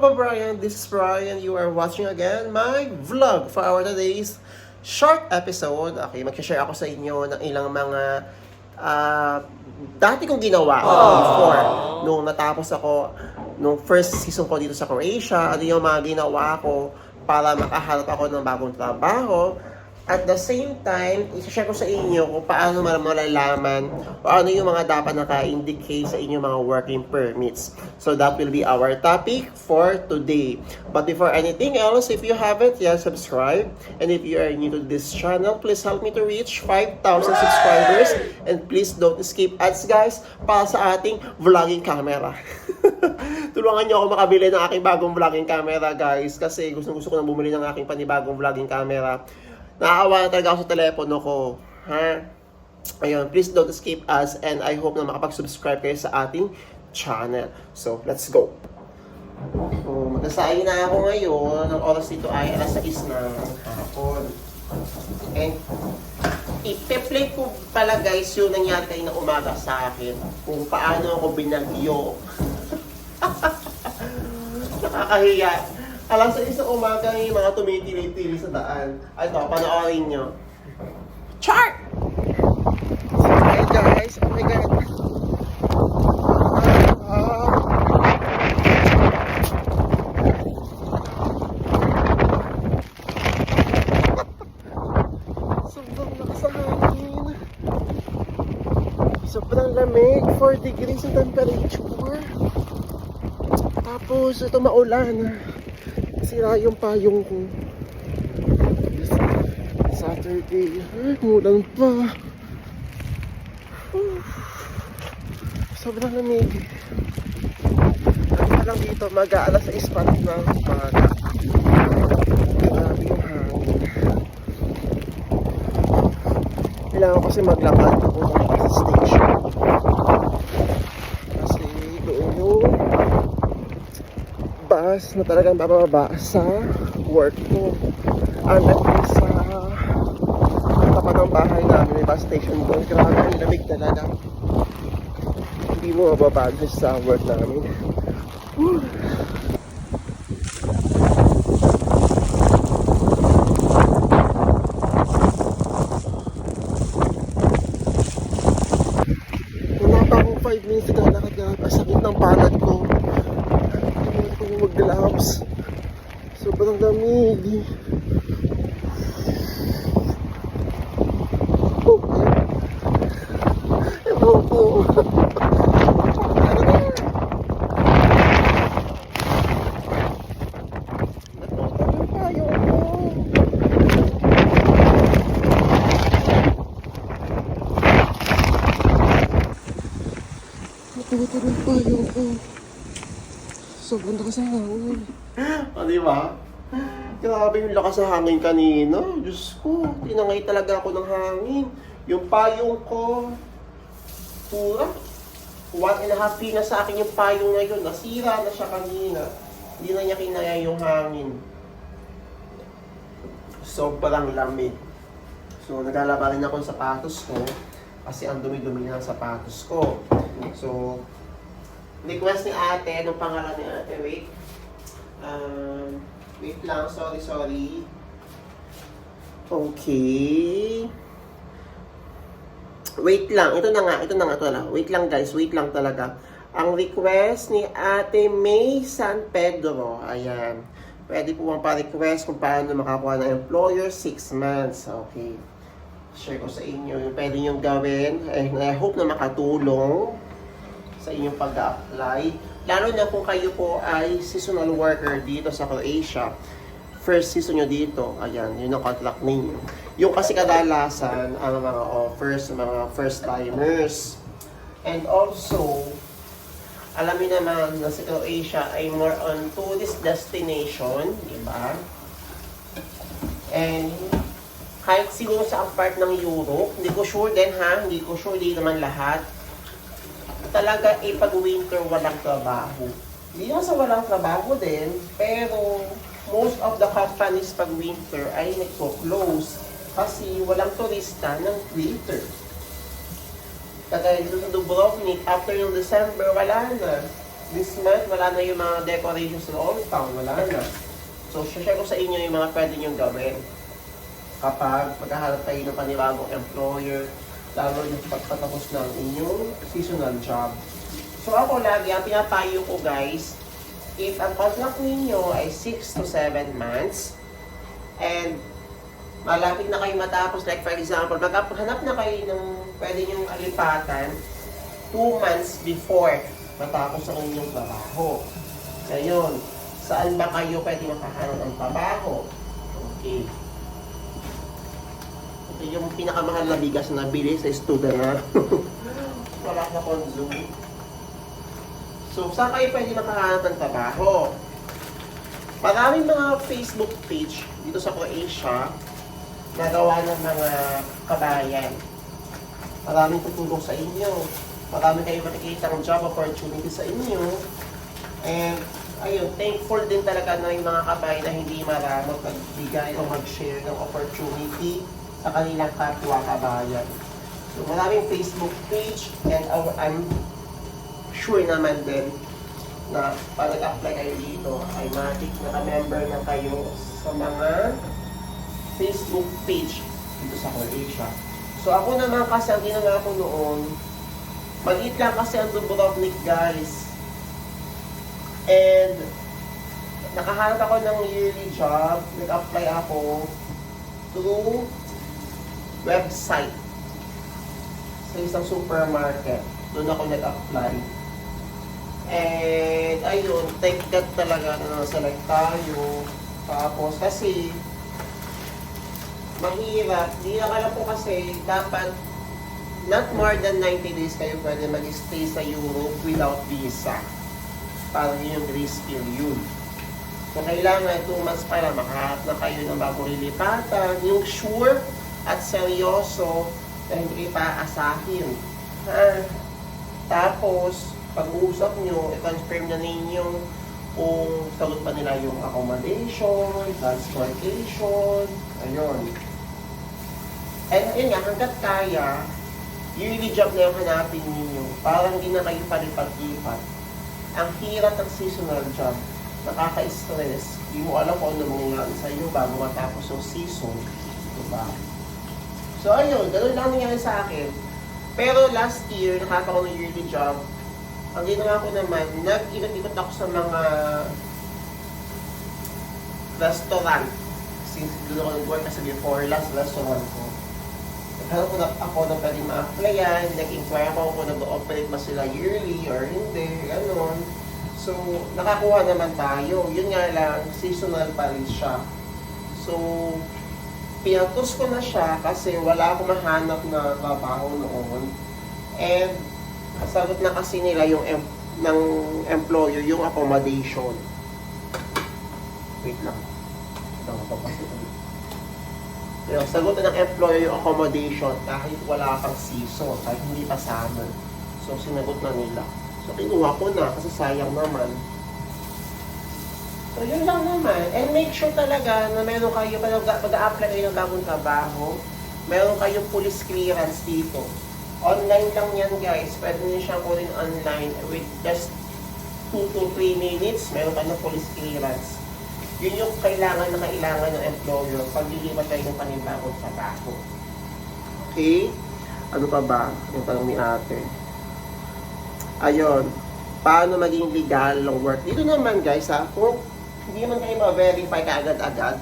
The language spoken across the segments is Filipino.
Hello mga kapabrian, this is Brian. You are watching again my vlog for our today's short episode. Okay, mag-share ako sa inyo ng ilang mga ah, dati kong ginawa before nung natapos ako nung first season ko dito sa Croatia. Ano yung mga ginawa ko para makahanap ako ng bagong trabaho. At the same time, isa-share ko sa inyo kung paano mal- malalaman o ano yung mga dapat naka-indicate sa inyong mga working permits. So that will be our topic for today. But before anything else, if you haven't yet subscribed, and if you are new to this channel, please help me to reach 5,000 subscribers. And please don't skip ads guys para sa ating vlogging camera. Tulungan niyo ako makabili ng aking bagong vlogging camera guys kasi gusto gusto ko nang bumili ng aking panibagong vlogging camera. Naawa na talaga ako sa telepono ko. Ha? Ayun, please don't skip us and I hope na makapag-subscribe kayo sa ating channel. So, let's go! So, magkasayin na ako ngayon. Ang oras dito ay alas 6 na hapon. And ipe-play ko pala guys yung nangyari kayo na umaga sa akin kung paano ako binagyo. Nakakahiya. Alas sa isang umaga yung mga tumitili-tili sa daan. Ay, ito, panoorin nyo. Chart! Hi guys, oh my god. Sobrang lakas ang hangin. Sobrang lamig, 4 degrees ang temperature. Tapos, ito maulan. Sira yung payong ko. Saturday. Ay, mulan pa. Sobrang lamig. Ano lang dito, mag-aalas sa ispat na umaga. Grabe yung hangin. Kailangan ko kasi maglakad ako ng station. Kasi doon yung bus na talagang bababa sa work ko. Unlike dun sa tapat ng bahay namin, may bus station doon. Grabe, ang lamig talaga. Hindi mo mababago sa work namin. Whew. Wala pa akong 5 minutes na lakad na kasakit ng palad ko. Hindi ko yung mag-gloves. Sobrang lamig. Oh. Ewan ko. Natutunan tayo ko. Natutunan tayo ko. Sobrang lakas ang hangin. O, di ba? Grabe yung lakas ng hangin kanina. Diyos ko, tinangay talaga ako ng hangin. Yung payong ko, pura. One and a half feet na sa akin yung payong ngayon. Nasira na siya kanina. Hindi na niya kinaya yung hangin. Sobrang lamig. So, naglalaba rin ako ng sapatos ko. Kasi ang dumi-dumi ng sapatos ko. So, request ni ate, anong pangalan ni ate? Wait. Um, wait lang, sorry, sorry. Okay. Wait lang, ito na nga, ito na nga, na. Wait lang guys, wait lang talaga. Ang request ni Ate May San Pedro, ayan. Pwede po bang pa-request kung paano makakuha ng employer 6 months. Okay. Share ko sa inyo yung pwede nyo gawin. And I hope na makatulong sa inyong pag-apply. Lalo na kung kayo po ay seasonal worker dito sa Croatia. First season nyo dito, ayan, yun ang contract ninyo. Yung kasi kadalasan, ang mga offers, ng mga first timers. And also, alam niyo naman na si Croatia ay more on tourist destination, di ba? And kahit siguro sa ang part ng Europe, hindi ko sure din ha, hindi ko sure di naman lahat. Talaga eh pag winter walang trabaho. Hindi naman sa walang trabaho din, pero most of the companies pag winter ay nagpo-close kasi walang turista ng winter. Kagaya dito sa Dubrovnik, after yung December, wala na. this month, wala na yung mga decorations sa Old Town. Wala na. So, share ko sa inyo yung mga pwede nyo gawin kapag maghahanap kayo ng panibagong employer, lalo yung pagpatapos ng inyong seasonal job. So ako lagi, ang pinapayo ko guys, if ang contract ninyo ay 6 to 7 months, and malapit na kayo matapos, like for example, maghanap na kayo ng pwede nyong alipatan 2 months before matapos ang inyong trabaho. Ngayon, saan ba kayo pwede makahanap ng trabaho? Okay. Yung pinakamahal na bigas na bili sa student na. Wala na consume. So, saan kayo pwede makahanap ng trabaho? Maraming mga Facebook page dito sa Croatia na gawa ng mga kabayan. Maraming tutulong sa inyo. Marami kayong makikita ng job opportunity sa inyo. And, ayun, thankful din talaga na yung mga kabayan na hindi maramot magbigay o mag-share ng opportunity sa kanilang kapwa kabayan. So, maraming Facebook page and uh, I'm sure naman din na pag nag-apply kayo dito, ay matik naka-member na kayo sa mga Facebook page dito sa Croatia. So ako naman kasi ang ginawa noon, maliit lang kasi ang Dubrovnik guys. And nakahanap ako ng yearly job, nag-apply ako through website sa isang supermarket. Doon ako nag-apply. And ayun, take that talaga na select tayo. Tapos kasi mahirap. Di na alam po kasi dapat not more than 90 days kayo pwede mag-stay sa Europe without visa. Parang yun yung grace period. So kailangan 2 months para makahanap na kayo ng bagong lilipatan. Yung sure at seryoso na hindi kayo paasahin. Ha? Tapos, pag-uusap nyo, i-confirm na ninyo kung sagot pa nila yung accommodation, transportation, ayun. And yun nga, hanggat kaya, yearly job na yung hanapin ninyo, parang hindi na kayo palipat-lipat. Ang hirap ng seasonal job, nakaka-stress, hindi mo alam kung ano mangyayari sa iyo bago matapos yung season. Diba? So ayun, ganun lang nangyari sa akin. Pero last year, nakaka ko ng yearly job, ang ginawa ko naman, nag-ikot-ikot ako sa mga restaurant. Since doon ako nag-work kasi before last restaurant ko. Naghanap ko na ako ng pwedeng ma-applyan, nag-inquire ako kung nag-ooperate ba sila yearly or hindi, gano'n. So, nakakuha naman tayo. Yun nga lang, seasonal pa rin siya. So, pinatos ko na siya kasi wala akong mahanap na trabaho noon. And, sagot na kasi nila yung em- ng employer yung accommodation. Wait lang. Ito, mapapasok ko. Yung sagot ng employer yung accommodation kahit wala pang season, kahit hindi pa summer. So, sinagot na nila. So, kinuha ko na kasi sayang naman. So, yun lang naman. And make sure talaga na meron kayo, mag-a-apply kayo ng bagong trabaho, meron kayong police clearance dito. Online lang yan guys. Pwede nyo siyang kunin online with just 2 to 3 minutes, meron ka ng police clearance. Yun yung kailangan na kailangan ng employer pag lilipat kayo ng panibagong trabaho. Okay? Ano pa ba? Yung tanong ni ate. Ayun. Paano maging legal ng work? Dito naman guys ha, kung hindi man kayo ma-verify kaagad-agad,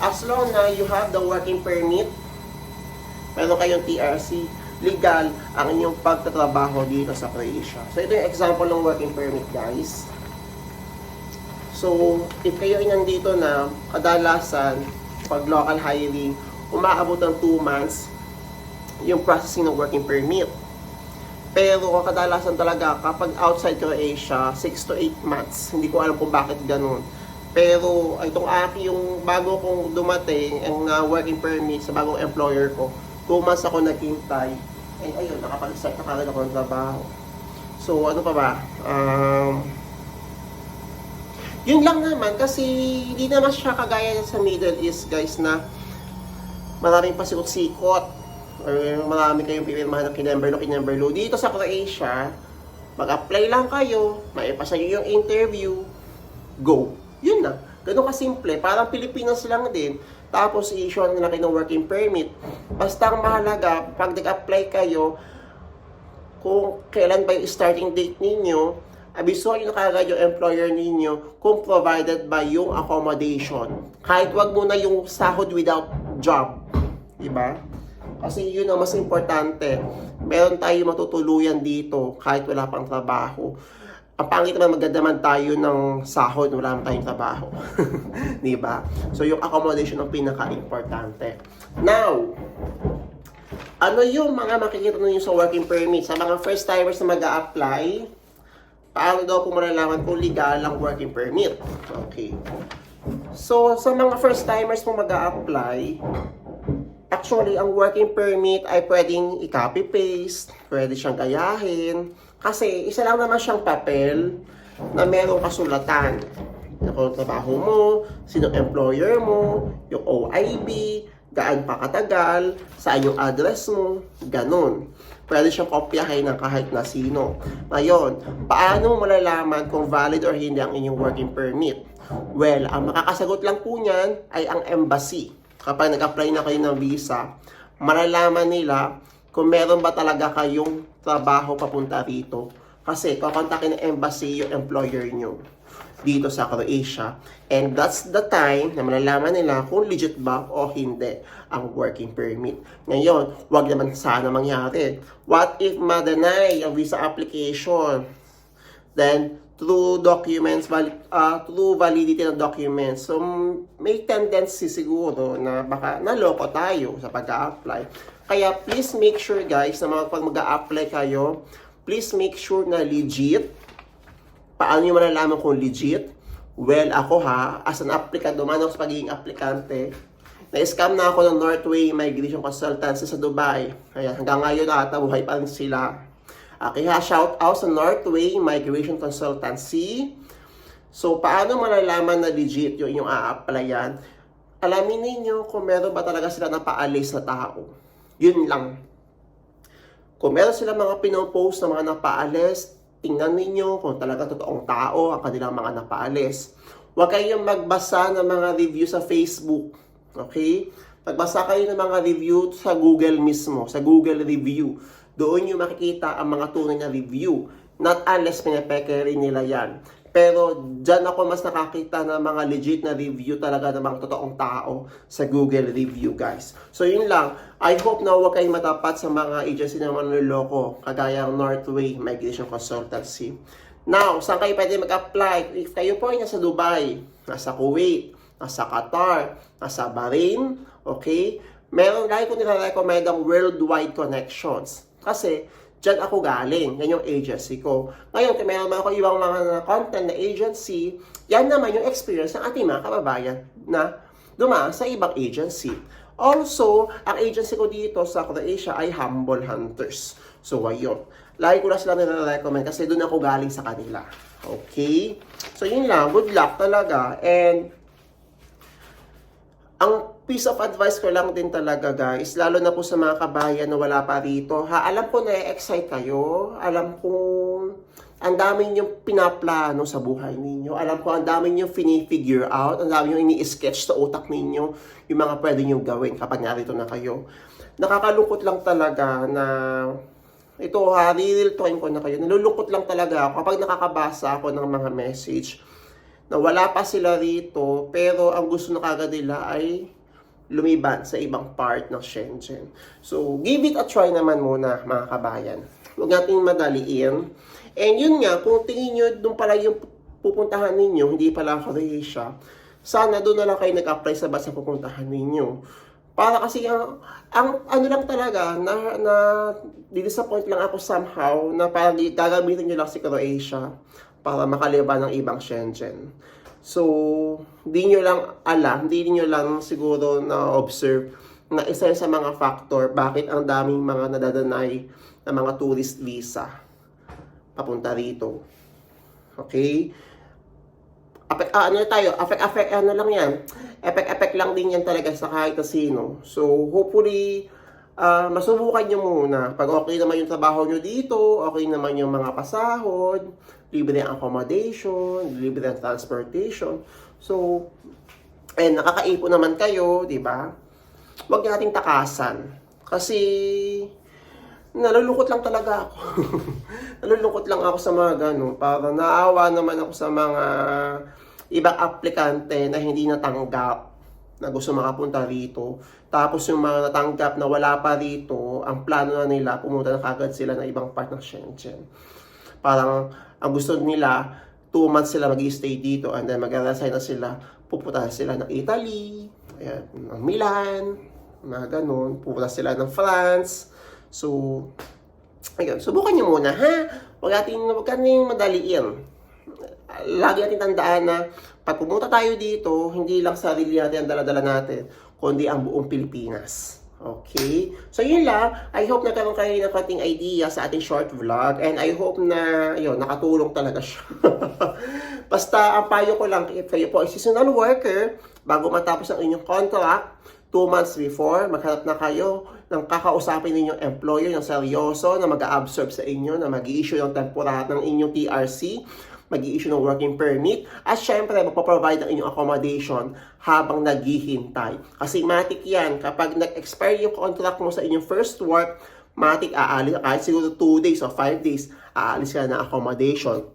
as long na you have the working permit, meron kayong TRC, legal ang inyong pagtatrabaho dito sa Croatia. So ito yung example ng working permit guys. So, if kayo ay nandito na, kadalasan, pag local hiring, umaabot ng 2 months yung processing ng working permit. Pero kadalasan talaga, kapag outside Croatia, 6 to 8 months. Hindi ko alam kung bakit ganun. Pero itong aking, yung bago kong dumating, ang uh, working permit sa bagong employer ko, 2 months ako naghintay. And ayun, nakapag-start na kagad ako ng trabaho. So, ano pa ba? Um, yun lang naman kasi hindi naman siya kagaya sa Middle East guys na maraming pasikot-sikot or marami kayong pipirmahan ng kinemberlo, kinemberlo. Dito sa Croatia, Mag-apply lang kayo, maipasa nyo yung interview, go. Yun na. Ganun kasimple. Parang Pilipinas lang din. Tapos, i-issue nila kayo ng working permit. Basta ang mahalaga, pag nag-apply kayo, kung kailan ba yung starting date ninyo, abisuhan nyo na kagad yung employer ninyo kung provided by yung accommodation. Kahit wag muna yung sahod without job. Diba? Kasi yun ang mas importante. Meron tayo matutuluyan dito kahit wala pang trabaho. Ang pangit naman magdadaman tayo ng sahod, wala naman tayong trabaho. Di ba? So yung accommodation ang pinaka-importante. Now, ano yung mga makikita ninyo sa working permit? Sa mga first timers na mag apply paano daw po malalaman kung legal ang working permit? Okay. So, sa mga first timers po mag apply actually, ang working permit ay pwedeng i-copy-paste, pwede siyang gayahin, kasi isa lang naman siyang papel na merong kasulatan. Kung trabaho mo, sino employer mo, yung OIB, gaan pa katagal, saan yung address mo, ganun. Pwede siyang kopyahin ng kahit na sino. Ngayon, paano mo malalaman kung valid or hindi ang inyong working permit? Well, ang makakasagot lang po niyan ay ang embassy. Kapag nag-apply na kayo ng visa, malalaman nila kung meron ba talaga kayong trabaho papunta rito. Kasi kakontakin ng embassy yung employer nyo dito sa Croatia. And that's the time na malalaman nila kung legit ba o hindi ang working permit. Ngayon, wag naman sana mangyari. What if ma-deny ang visa application? Then, through documents, val- uh, through validity ng documents. So, may tendency siguro na baka naloko tayo sa pag-apply. Kaya please make sure guys na mga pag mag-apply kayo, please make sure na legit. Paano nyo malalaman kung legit? Well, ako ha, as an applicant, dumaan sa pagiging aplikante, na-scam na ako ng Northway Migration Consultancy sa Dubai. Kaya hanggang ngayon ata, buhay pa rin sila. Okay ha, shout out sa Northway Migration Consultancy. So, paano malalaman na legit yung inyong a-applyan? Alamin ninyo kung meron ba talaga sila na paalis na tao. Yun lang. Kung meron sila mga pinopost na mga napaalis, tingnan ninyo kung talaga totoong tao ang kanilang mga napaalis. Huwag kayong magbasa ng mga review sa Facebook. Okay? Magbasa kayo ng mga review sa Google mismo, sa Google Review. Doon nyo makikita ang mga tunay na review. Not unless pinapeke rin nila yan. Pero dyan ako mas nakakita ng mga legit na review talaga ng mga totoong tao sa Google Review, guys. So yun lang. I hope na huwag kayong matapat sa mga agency na manloloko, kagaya ng Northway Migration Consultancy. Now, saan kayo pwede mag-apply? If kayo po ay nasa Dubai, nasa Kuwait, nasa Qatar, nasa Bahrain, okay? Meron, lagi ko nila-recommend ang worldwide connections. Kasi, dyan ako galing. Yan yung agency ko. Ngayon, kung meron ako ibang mga content na agency, yan naman yung experience ng ating mga kababayan na dumaan sa ibang agency. Also, ang agency ko dito sa Croatia ay Humble Hunters. So, ayun. Lagi ko na sila nire-recommend kasi doon ako galing sa kanila. Okay? So, yun lang. Good luck talaga. And, ang piece of advice ko lang din talaga guys, lalo na po sa mga kabayan na wala pa rito, ha, alam ko na excite kayo, alam ko ang dami niyong pinaplano sa buhay ninyo, alam ko ang dami niyong fini-figure out, ang dami niyong ini-sketch sa utak ninyo, yung mga pwede niyong gawin kapag narito na kayo. Nakakalungkot lang talaga na ito ha, real time ko na kayo. Nalulungkot lang talaga ako kapag nakakabasa ako ng mga message na wala pa sila rito, pero ang gusto na kagad nila ay lumiban sa ibang part ng Shenzhen. So, give it a try naman muna, mga kabayan. Huwag natin madaliin. And yun nga, kung tingin nyo, doon pala yung pupuntahan ninyo, hindi pala Croatia, sana doon na lang kayo nag-apply sa basa pupuntahan ninyo. Para kasi ang, ang ano lang talaga, na, na disappoint lang ako somehow na parang gagamitin nyo lang si Croatia para makaliban ng ibang Shenzhen. So, di nyo lang alam, di nyo lang siguro na-observe na isa sa mga factor bakit ang daming mga nadadanay na mga tourist visa papunta rito. Okay? Apek, ah, ano tayo, affect, affect, ano lang yan. Effect, effect lang din yan talaga sa kahit na sino. So, hopefully, ah, masubukan nyo muna. Pag okay naman yung trabaho nyo dito, okay naman yung mga pasahod, libre ang accommodation, libre ang transportation. So, and nakakaipon naman kayo, di ba? Huwag nating takasan. Kasi, nalulungkot lang talaga ako. nalulungkot lang ako sa mga ganun. Para naawa naman ako sa mga ibang aplikante na hindi natanggap na gusto makapunta rito. Tapos yung mga natanggap na wala pa rito, ang plano na nila, pumunta na kagad sila ng ibang part ng Shenzhen. Parang ang gusto nila, two months sila mag stay dito and then mag-resign na sila, pupunta sila ng Italy, ayan, ng Milan, mga ganun, pupunta sila ng France. So, ayun, subukan niyo muna, ha? Huwag natin, huwag madaliin lagi natin tandaan na pag pumunta tayo dito, hindi lang sarili natin ang daladala natin, kundi ang buong Pilipinas. Okay? So, yun lang. I hope nagkaroon kayo ng konting idea sa ating short vlog. And I hope na, yun, nakatulong talaga siya. Basta, ang payo ko lang, if kayo po ay seasonal worker, bago matapos ang inyong contract, two months before, maghanap na kayo ng kakausapin ninyong employer ng seryoso na mag-absorb sa inyo, na mag-i-issue ng temporary ng inyong TRC, mag issue ng working permit, at syempre, magpo-provide ng inyong accommodation habang naghihintay. Kasi matik yan, kapag nag-expire yung contract mo sa inyong first work, matik aalis, kahit siguro 2 days or 5 days, aalis ka na accommodation.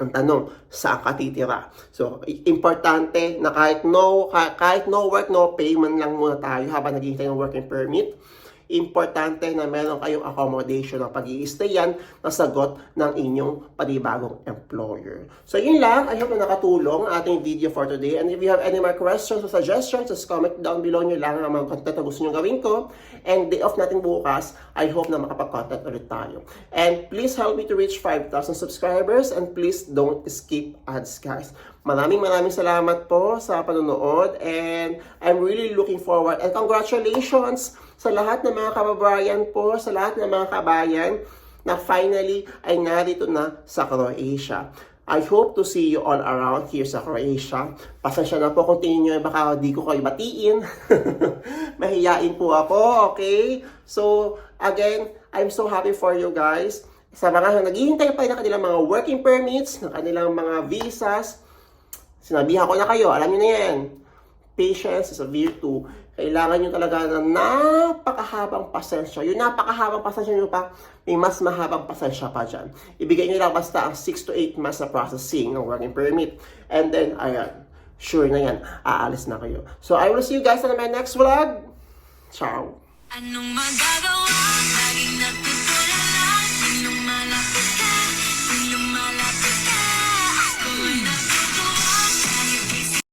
Ang tanong, saan ka titira? So, importante na kahit no, ka- kahit no work, no payment lang muna tayo habang naghihintay ng working permit. Importante na meron kayong accommodation ng pag yan na sagot ng inyong panibagong employer. So, yun lang. I hope na nakatulong ating video for today. And if you have any more questions or suggestions, just comment down below nyo lang ang mga content na gusto nyo gawin ko. And day off natin bukas, I hope na makapag-content ulit tayo. And please help me to reach 5,000 subscribers and please don't skip ads, guys. Maraming maraming salamat po sa panonood and I'm really looking forward and congratulations sa lahat ng mga kababayan po, sa lahat ng mga kabayan na finally ay narito na sa Croatia. I hope to see you all around here sa Croatia. Pasensya na po kung tingin nyo baka di ko kayo batiin. Mahiyain po ako, okay? So, again, I'm so happy for you guys. Sa mga naghihintay pa ng kanilang mga working permits, ng kanilang mga visas, Sinabihan ko na kayo, alam niyo na yan. Patience is a virtue. Kailangan nyo talaga ng napakahabang pasensya. Yung napakahabang pasensya nyo pa, may mas mahabang pasensya pa dyan. Ibigay nyo lang basta ang 6 to 8 months na processing ng working permit. And then, ayan, sure na yan, aalis na kayo. So, I will see you guys on my next vlog. Ciao! Anong magagawa?